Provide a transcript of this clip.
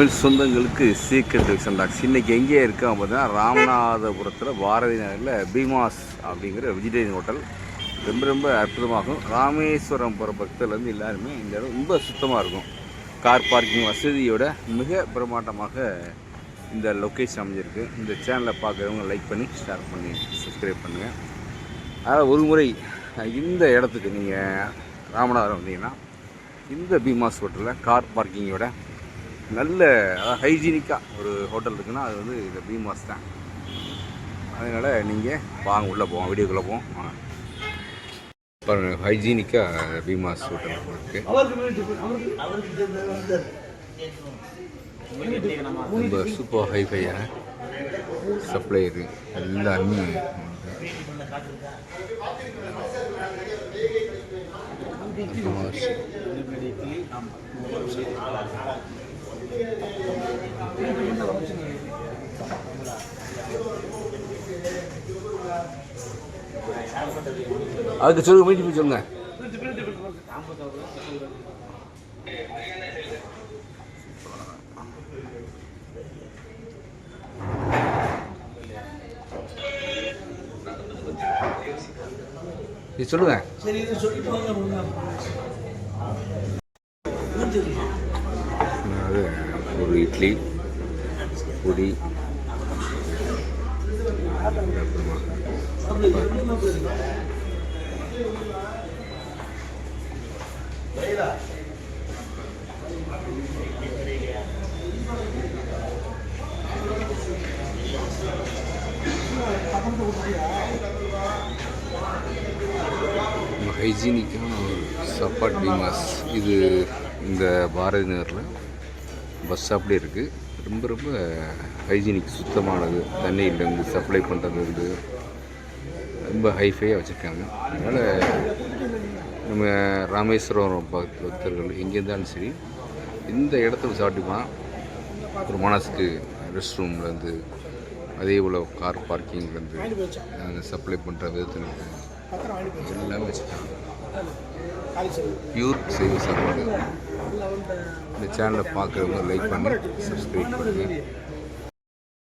தமிழ் சொந்தங்களுக்கு சீக்கிரம் division tax இன்றைக்கி எங்கே இருக்கோம் பார்த்தீங்கன்னா ராமநாதபுரத்தில் பாரதி நகரில் பீமாஸ் அப்படிங்கிற வெஜிடேரியன் ஹோட்டல் ரொம்ப ரொம்ப அற்புதமாகும். ராமேஸ்வரம் போகிற பக்தர்லேருந்து எல்லாருமே இந்த இடம் ரொம்ப சுத்தமாக இருக்கும். கார் பார்க்கிங் வசதியோட மிக பிரமாண்டமாக இந்த லொக்கேஷன் அமைஞ்சிருக்கு. இந்த சேனலை பார்க்குறவங்க லைக் பண்ணி ஷேர் பண்ணி சப்ஸ்கிரைப் பண்ணுங்கள் அதாவது ஒரு முறை இந்த இடத்துக்கு நீங்கள் ராமநாதபுரம் வந்தீங்கன்னா இந்த பீமாஸ் ஹோட்டலில் கார் பார்க்கிங்கோட நல்ல அதாவது ஹைஜீனிக்காக ஒரு ஹோட்டல் இருக்குன்னா அது வந்து இந்த பீமாஸ் தான். அதனால் நீங்கள் வாங்க உள்ளே போவோம் வீடியோக்குள்ளே போவோம் வாங்க. பாருங்க ஹைஜீனிக்காக பீமாஸ் ஹோட்டல் இருக்குது ரொம்ப சூப்பர் ஹைஃபையாக சப்ளையரு எல்லாருமே பீமாஸ் அதுக்கு சொல்லுங்க மீட்டிங் போய் சொல்லுங்க. இது சொல்லுங்க. சரி ஒரு இட்லி பொடி ஹைஜீனிக்கான ஒரு பீமாஸ் இது இந்த பாரதி நகரில் பஸ் அப்படி இருக்குது ரொம்ப ரொம்ப ஹைஜீனிக் சுத்தமானது. தண்ணியிலேருந்து சப்ளை பண்ணுறதுலேருந்து ரொம்ப ஹைஃபையாக வச்சுருக்காங்க. அதனால் நம்ம ராமேஸ்வரம் பக்தர்கள் எங்கே இருந்தாலும் சரி இந்த இடத்துல சாப்பிட்டுமா ஒரு மனசுக்கு ரெஸ்ட் ரூம்லேருந்து அதே போல் கார் பார்க்கிங்லேருந்து சப்ளை பண்ணுற விதத்துலேருந்து எல்லாமே வச்சுருக்காங்க. பியூர் செய்வ சாப்பாடு இந்த சேனலை பார்க்குறவங்க லைக் பண்ணி சப்ஸ்கிரைப் பண்ணுங்கள்